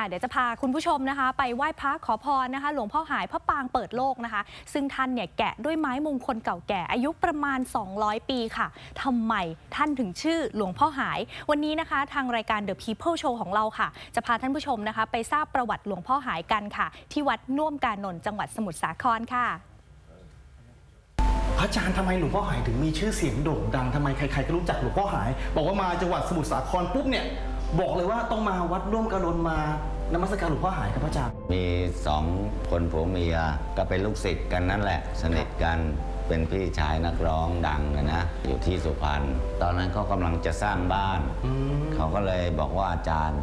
อะเดี๋ยวจะพาคุณผู้ชมนะคะ ไปไหว้พระขอพรนะคะ หลวงพ่อหายพระปางเปิดโลกนะคะ ซึ่งท่านเนี่ยแกะด้วยไม้มงคลเก่าแก่อายุประมาณ 200 ปีค่ะทำไมท่านถึงชื่อหลวงพ่อหาย วันนี้นะคะ ทางรายการ The People Show ของเราค่ะ จะพาท่านผู้ชมนะคะ ไปทราบประวัติหลวงพ่อหายกันค่ะ ที่วัดน่วมกานนท์จังหวัดสมุทรสาครค่ะ พระอาจารย์ทำไมหลวงพ่อหายถึงมีชื่อเสียงโด่งดังทำไมใครๆก็รู้จักหลวงพ่อหาย บอกว่ามาจังหวัดสมุทรสาครปุ๊บเนี่ย บอกเลยว่าต้องมาวัดร่วมกระดนมานมัสการหลวงพ่อหายครับพระอาจารย์ มีสองคนผัวเมียก็เป็นลูกศิษย์กันนั่นแหละ สนิทกันเป็นพี่ชายนักร้องดังอะนะ อยู่ที่สุพรรณตอนนั้นเขากำลังจะสร้างบ้าน อืม เขาก็เลยบอกว่าอาจารย์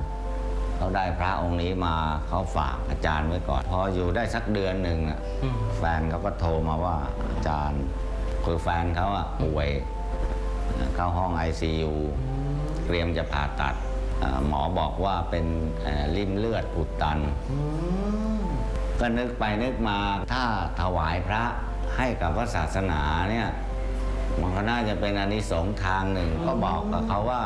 เขาได้พระองค์นี้มาเขาฝากอาจารย์ไว้ก่อน พออยู่ได้สักเดือนหนึ่งอะอืม แฟนเขาก็โทรมาว่าอาจารย์คือแฟนเขาอะป่วย เข้าห้อง ICU เตรียมจะผ่าตัดเอ่อ หมอบอกว่าเป็นเอ่อริ่มเลือดอุดตันอืมก็นึกไปนึกมาถ้าถวายพระให้กับพระศาสนาเนี่ยมันก็น่าจะเป็นอานิสงส์ทางหนึ่ง ก็บอกกับเขาว่า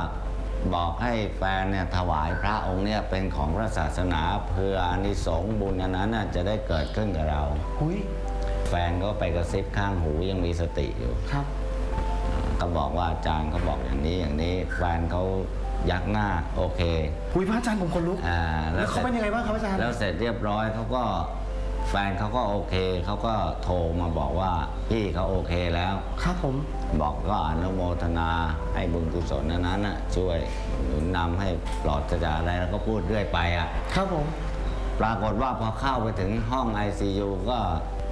บอกให้แฟนเนี่ยถวายพระองค์เนี่ยเป็นของพระศาสนาเพื่ออานิสงส์บุญอันนั้นน่ะจะได้เกิดขึ้นกับเราหุยแฟนก็ไปกระซิบข้างหูยังมีสติอยู่ครับ ก็บอกว่าอาจารย์เขาบอกอย่างนี้อย่างนี้แฟนเขา ยักหน้าโอเคหุยพระอาจารย์ผมคนลุก อ่าแล้วเขาเป็นยังไงบ้างครับอาจารย์ แล้วเสร็จเรียบร้อยเขาก็แฟนเขาก็โอเคเขาก็โทรมาบอกว่าพี่เขาโอเคแล้ว ครับผม บอกก็อนุโมทนาให้บุญกุศลนั้นนั้นน่ะช่วยหนุนนำให้ปลอดจากอะไรแล้วก็พูดเรื่อยไปอะ ครับผม ปรากฏว่าพอเข้าไปถึงห้อง ICU ก็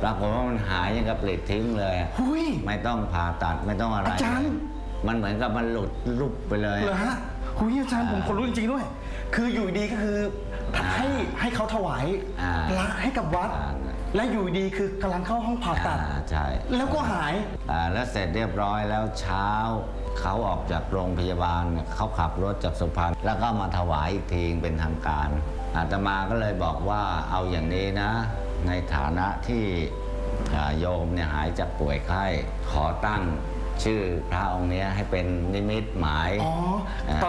ปรากฏว่ามันหายยังกับปลิดทิ้งเลยอะหุยไม่ต้องผ่าตัดไม่ต้องอะไรอาจารย์ มันเหมือนกับมันหลุดรุบไปเลย เหรอฮะ หุยอาจารย์ผมคนลุกจริงๆด้วย คืออยู่ดีก็คือให้ให้เขาถวายอ่าพระให้กับวัด อ่า และอยู่ดีคือกำลังเข้าห้องผ่าตัด อ่าใช่ แล้วก็หาย อ่าแล้วเสร็จเรียบร้อยแล้วเช้า เขาออกจากโรงพยาบาลเนี่ยเขาขับรถจากสุพรรณแล้วก็มาถวายอีกทีเป็นทางการอาตมาก็เลยบอกว่าเอาอย่างนี้นะ ในฐานะที่อ่าโยมเนี่ยหายจากป่วยไข้ขอตั้งชื่อพระองค์เนี้ยให้เป็นนิมิตหมาย อ๋อ ตอ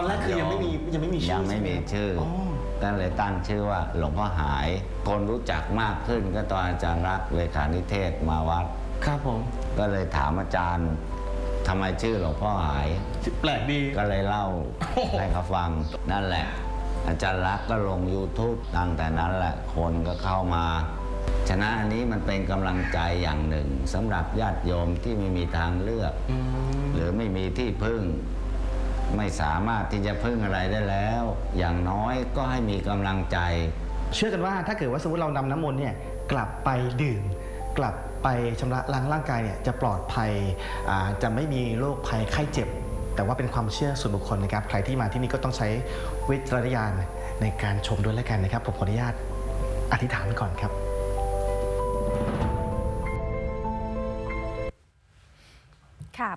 นแรกคือ ยังไม่มียังไม่มีชื่อยังไม่มีใช่ไหมชื่อออก็เลยตั้งชื่อว่าหลวงพ่อหาย คนรู้จักมากขึ้นก็ตอนอาจารย์รักษณ์เลขานิเทศมาวัด ครับผม ก็เลยถามอาจารย์ทำไมชื่อหลวงพ่อหาย แปลกดี ก็เลยเล่าโอ้โหให้เขาฟังนั่นแหละ อาจารย์รักษณ์ก็ลง YouTube ตั้งแต่นั้นแหละคนก็เข้ามาฉะนั้นอันนี้มันเป็นกำลังใจอย่างหนึ่งสำหรับญาติโยมที่ไม่มีทางเลือกอืมหรือไม่มีที่พึ่ง ไม่สามารถที่จะพึ่งอะไรได้แล้ว อย่างน้อยก็ให้มีกำลังใจ เชื่อกันว่าถ้าเกิดว่าสมมติเรานำน้ำมนต์เนี่ยกลับไปดื่ม กลับไปชำระล้างร่างกายเนี่ยจะปลอดภัยจะไม่มีโรคภัยไข้เจ็บ แต่ว่าเป็นความเชื่อส่วนบุคคลนะครับใครที่มาที่นี่ก็ต้องใช้วิจารณญาณในการชมด้วยแล้วกันนะครับผมขออนุญาตอธิษฐานก่อนครับ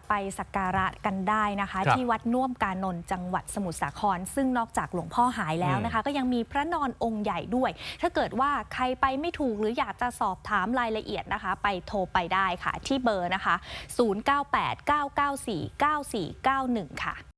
ไปสักการะกันได้นะคะครับที่วัดน่วมกานนท์จังหวัดสมุทรสาคร ซึ่งนอกจากหลวงพ่อหายแล้วนะคะ ก็ยังมีพระนอนองค์ใหญ่ด้วย ถ้าเกิดว่าใครไปไม่ถูกหรืออยากจะสอบถามรายละเอียดนะคะ ไปโทรไปได้ค่ะ ที่เบอร์นะคะ 0989949491 ค่ะ